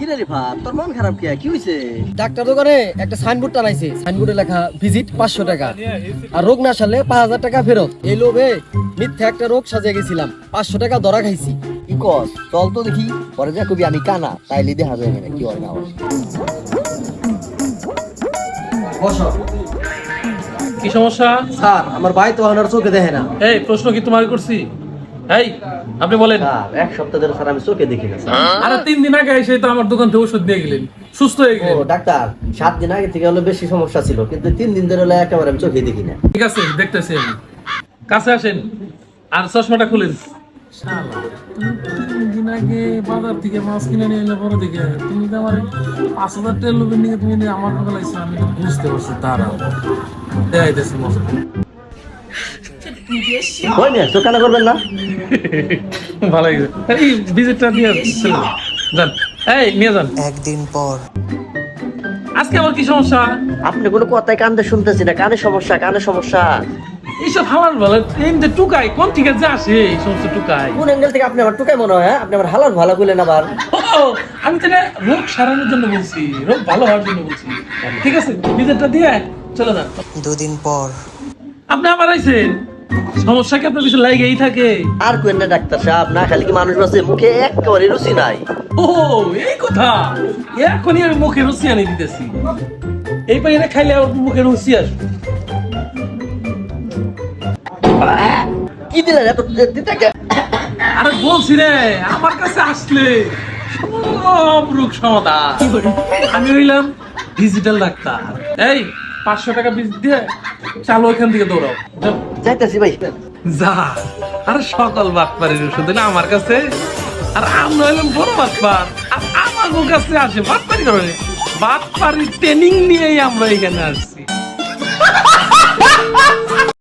কি রিফাত তোর মন খারাপ কে কি হইছে? ডাক্তার দোকানে একটা সাইনবোর্ড টানাইছে। সাইনবোর্ডে লেখা ভিজিট পাঁচশো টাকা। আর রোগ না সারলে পাঁচ হাজার টাকা ফেরত। এই লোভে মিথ্যা একটা রোগ সাজিয়ে গেছিলাম। পাঁচশো টাকা ধরা খাইছি। কি কস? চল তো দেখি। পরে যা কবি আমি কানা। তাইলে দেখা যাবে না কি হয় বসো। কি সমস্যা? স্যার আমার ভাই তো চোখে দেখে না। এই প্রশ্ন কি তোমার করছি? এই আপনি বলেন। এক সপ্তাহ ধরে স্যার আমি চোখে দেখি না আরে তিন দিন আগে এসে তো আমার দোকান থেকে ওষুধ দিয়ে গেলেন। সুস্থ হয়ে ও গেলেন ডাক্তার সাত দিন আগে থেকে হলো বেশি সমস্যা ছিল কিন্তু তিন দিন ধরে হলো একেবারে আমি চোখে দেখি না। ঠিক আছে দেখতেছি আমি। কাছে আসেন। আর চশমাটা খুলেন। তিন দিন আগে বাজার থেকে মাছ কিনে নিয়ে এলে বড় দিকে। তুমি তো আমার পাঁচ হাজার লোকের নিয়ে তুমি নিয়ে আমার লাগছে আমি বুঝতে পারছি তারা। দেখাইতেছি মজা। হয় না চোখ কানা করবেন না? ভালো লাগছে এই ভিজিটটা দিয়ে যান। এই নিয়ে যান। একদিন পর। আজকে আমার কি সমস্যা? আপনি কোনো কথাই কান্দে শুনতেছি না। কানে সমস্যা কানে সমস্যা। এইসব হালাল ভালো এই যে টুকাই কোন থেকে যে আসে এই সমস্ত টুকাই? কোন অ্যাঙ্গেল থেকে আপনি আমার টুকাই মনে হয় হ্যাঁ? আপনি আমার হালাত ভালো করলেন আবার। আমি তো রোগ সারানোর জন্য বলছি রোগ ভালো হওয়ার জন্য বলছি। ঠিক আছে ভিজিটটা দিয়ে চলে যান। দুদিন পর। আপনি আবার আইছেন? সমস্যা কি? আপনার পিছনে লাগেই থাকে। আর কোন না ডাক্তার সাহেব না খালি কি মানুষ বাসে মুখে একেবারে রুচি নাই। ও এই কথা। এখনই আমি মুখে রুচি আনি দিতেছি। এই পাইনে খাইলে আমার মুখে রুচি আসবে। কি দিলেন এত দিতে? আরে বলছি রে আমার কাছে আসলে সব রোগ সমাধান। আমি হইলাম ডিজিটাল ডাক্তার। এই পাঁচশো টাকা বিল দিয়ে চালো এখান থেকে দৌড়াও। যাইতাছি ভাই। যা, আরে সকল বাটপারের ওষুধ না আমার কাছে, আর আমরা হইলাম বড় বাটপার, আর আমার কাছে আসে বাটপারি করে বাটপারি ট্রেনিং নিয়েই আমরা এখানে আসছি।